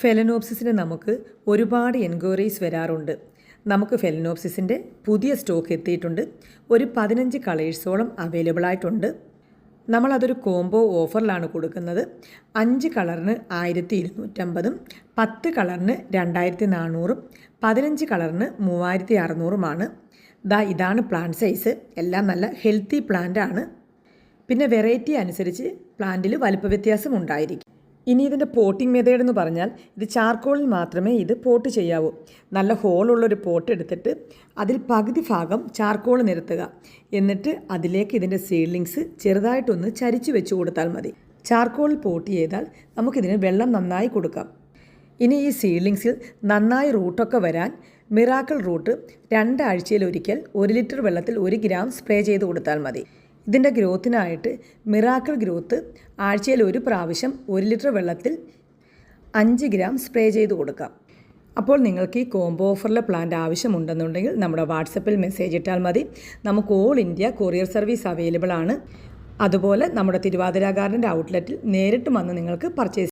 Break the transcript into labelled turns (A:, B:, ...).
A: ഫെലനോപ്സിസിന് നമുക്ക് ഒരുപാട് എൻക്വയറീസ് വരാറുണ്ട്. നമുക്ക് ഫെലനോപ്സിസിന്റെ പുതിയ സ്റ്റോക്ക് എത്തിയിട്ടുണ്ട്. ഒരു പതിനഞ്ച് കളേഴ്സോളം അവൈലബിൾ ആയിട്ടുണ്ട്. നമ്മളതൊരു കോംബോ ഓഫറിലാണ് കൊടുക്കുന്നത്. അഞ്ച് കളറിന് ആയിരത്തി ഇരുന്നൂറ്റമ്പതും പത്ത് കളറിന് രണ്ടായിരത്തി നാനൂറും പതിനഞ്ച് കളറിന് മൂവായിരത്തി അറുന്നൂറുമാണ് ദാ ഇതാണ് പ്ലാൻ സൈസ്. എല്ലാം നല്ല ഹെൽത്തി പ്ലാന്റ് ആണ്. പിന്നെ വെറൈറ്റി അനുസരിച്ച് പ്ലാന്റിൽ വലിപ്പ വ്യത്യാസം ഉണ്ടായിരിക്കും. ഇനി ഇതിന്റെ പോട്ടിംഗ് മെത്തേഡ് എന്ന് പറഞ്ഞാൽ ഇത് ചാർക്കോളിൽ മാത്രമേ ഇത് പോട്ട് ചെയ്യാവൂ. നല്ല ഹോളുള്ളൊരു പോട്ട് എടുത്തിട്ട് അതിൽ പകുതി ഭാഗം ചാർക്കോൾ നിരത്തുക. എന്നിട്ട് അതിലേക്ക് ഇതിന്റെ സീഡ്ലിങ്സ് ചെറുതായിട്ടൊന്ന് ചരിച്ചു വെച്ച് കൊടുത്താൽ മതി. ചാർക്കോളിൽ പോട്ട് ചെയ്താൽ നമുക്കിതിന് വെള്ളം നന്നായി കൊടുക്കാം. ഇനി ഈ സീഡ്ലിങ്സിൽ നന്നായി റൂട്ടൊക്കെ വരാൻ മിറാക്കിൾ റൂട്ട് രണ്ടാഴ്ചയിൽ ഒരിക്കൽ ഒരു ലിറ്റർ വെള്ളത്തിൽ ഒരു ഗ്രാം സ്പ്രേ ചെയ്ത് കൊടുത്താൽ മതി. ഇതിന്റെ ഗ്രോത്തിനായിട്ട് മിറാക്കിൾ ഗ്രോത്ത് ആഴ്ചയിൽ ഒരു പ്രാവശ്യം ഒരു ലിറ്റർ വെള്ളത്തിൽ അഞ്ച് ഗ്രാം സ്പ്രേ ചെയ്ത് കൊടുക്കാം. അപ്പോൾ നിങ്ങൾക്ക് ഈ കോംബോ ഓഫറിലെ പ്ലാന്റ് ആവശ്യമുണ്ടെന്നുണ്ടെങ്കിൽ നമ്മുടെ വാട്സപ്പിൽ മെസ്സേജ് ഇട്ടാൽ മതി. നമുക്ക് all India courier service available ആണ്. അതുപോലെ നമ്മുടെ തിരുവാതിര ഗാർഡന്റെ ഔട്ട്ലെറ്റിൽ നേരിട്ട് വന്ന് നിങ്ങൾക്ക് പർച്ചേസ്